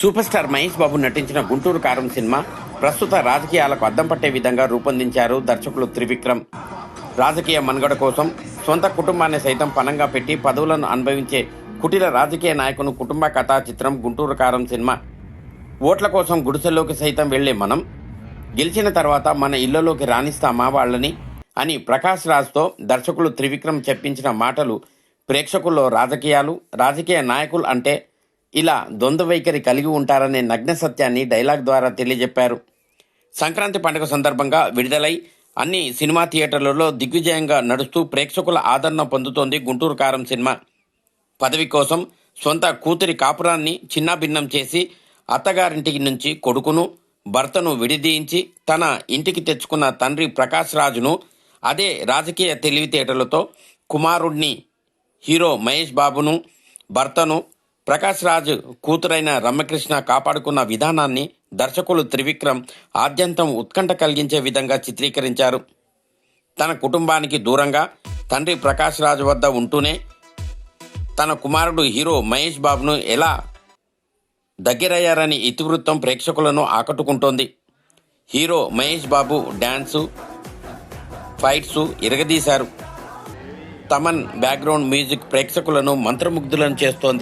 Super star Mahesh Babu నటించిన గుంటూరు కారం cinema ప్రస్తుత రాజకీయాలకు అద్దం పట్టే విధంగా రూపొందించారు దర్శకులు త్రివిక్రమ్. రాజకీయ మనుగడ కోసం సొంత కుటుంబాన్ని సైతం పనంగా పెట్టి పదవులను అనుభవించే కుటిల రాజకీయ నాయకుని కుటుంబ కథా చిత్రం గుంటూరు కారం సినిమా. ఓట్ల కోసం గుడిసెల్లోకి సైతం వెళ్ళే మనం గెలిచిన తర్వాత మన ఇళ్ళలోకి రాణిస్తామా వాళ్ళని అని ప్రకాష్ రాజ్తో దర్శకులు త్రివిక్రమ్ చెప్పించిన మాటలు ప్రేక్షకుల్లో రాజకీయాలు రాజకీయ నాయకులు అంటే ఇలా ద్వంద్వ వైఖరి కలిగి ఉంటారనే నగ్న సత్యాన్ని డైలాగ్ ద్వారా తెలియజెప్పారు. సంక్రాంతి పండుగ సందర్భంగా విడుదలై అన్ని సినిమా థియేటర్లలో దిగ్విజయంగా నడుస్తూ ప్రేక్షకుల ఆదరణ పొందుతోంది గుంటూరు కారం సినిమా. పదవి కోసం సొంత కూతురి కాపురాన్ని చిన్నాభిన్నం చేసి అత్తగారింటికి నుంచి కొడుకును భర్తను విడిదీయించి తన ఇంటికి తెచ్చుకున్న తండ్రి ప్రకాష్ రాజును అదే రాజకీయ తెలివితేటలతో కుమారుణ్ణి హీరో మహేష్ బాబును భర్తను ప్రకాష్ రాజ్ కూతురైన రమ్యకృష్ణ కాపాడుకున్న విధానాన్ని దర్శకులు త్రివిక్రమ్ ఆద్యంతం ఉత్కంఠ కలిగించే విధంగా చిత్రీకరించారు. తన కుటుంబానికి దూరంగా తండ్రి ప్రకాష్ రాజ్ వద్ద ఉంటూనే తన కుమారుడు హీరో మహేష్ బాబును ఎలా దగ్గరయ్యారని ఇతివృత్తం ప్రేక్షకులను ఆకట్టుకుంటోంది. Hero Mahesh Babu dance fights ఇరగదీశారు. Thaman background music ప్రేక్షకులను మంత్రముగ్ధులను చేస్తోంది.